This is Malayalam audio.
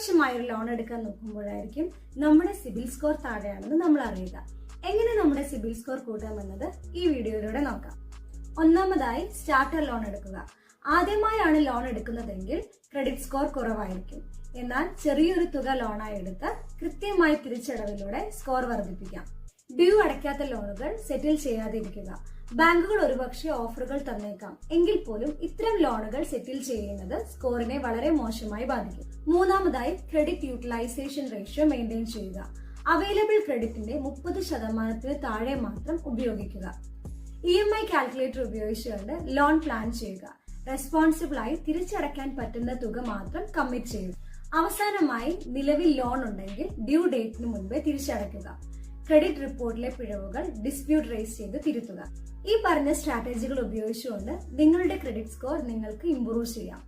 അത്യാവശ്യമായ ഒരു ലോൺ എടുക്കാൻ നോക്കുമ്പോഴായിരിക്കും നമ്മുടെ സിബിൽ സ്കോർ താഴെയാണെന്ന് നമ്മൾ അറിയുക. എങ്ങനെ നമ്മുടെ സിബിൽ സ്കോർ കൂട്ടാമെന്നത് ഈ വീഡിയോയിലൂടെ നോക്കാം. ഒന്നാമതായി സ്റ്റാർട്ടർ ലോൺ എടുക്കുക. ആദ്യമായാണ് ലോൺ എടുക്കുന്നതെങ്കിൽ ക്രെഡിറ്റ് സ്കോർ കുറവായിരിക്കും. എന്നാൽ ചെറിയൊരു തുക ലോണായി എടുത്ത് കൃത്യമായി തിരിച്ചടവിലൂടെ സ്കോർ വർദ്ധിപ്പിക്കാം. ഡ്യൂ അടയ്ക്കാത്ത ലോണുകൾ സെറ്റിൽ ചെയ്യാതിരിക്കുക ബാങ്കുകൾ ഒരുപക്ഷെ ഓഫറുകൾ തന്നേക്കാം. എങ്കിൽ പോലും ഇത്തരം ലോണുകൾ സെറ്റിൽ ചെയ്യുന്നത് സ്കോറിനെ വളരെ മോശമായി ബാധിക്കും. മൂന്നാമതായി ക്രെഡിറ്റ് യൂട്ടിലൈസേഷൻ റേഷ്യോ മെയിന്റെയിൻ ചെയ്യുക. അവൈലബിൾ ക്രെഡിറ്റിന്റെ മുപ്പത് ശതമാനത്തിന് താഴെ മാത്രം ഉപയോഗിക്കുക. ഇ എം ഐ കാൽക്കുലേറ്റർ ഉപയോഗിച്ചുകൊണ്ട് ലോൺ പ്ലാൻ ചെയ്യുക. റെസ്പോൺസിബിൾ ആയി തിരിച്ചടയ്ക്കാൻ പറ്റുന്ന തുക മാത്രം കമ്മിറ്റ് ചെയ്യുക. അവസാനമായി നിലവിൽ ലോൺ ഉണ്ടെങ്കിൽ ഡ്യൂ ഡേറ്റിന് മുൻപേ തിരിച്ചടയ്ക്കുക. ക്രെഡിറ്റ് റിപ്പോർട്ടിലെ പിഴവുകൾ ഡിസ്പ്യൂട്ട് റേസ് ചെയ്ത് തിരുത്തുക. ഈ പറഞ്ഞ സ്ട്രാറ്റജികൾ ഉപയോഗിച്ചുകൊണ്ട് നിങ്ങളുടെ ക്രെഡിറ്റ് സ്കോർ നിങ്ങൾക്ക് ഇംപ്രൂവ് ചെയ്യാം.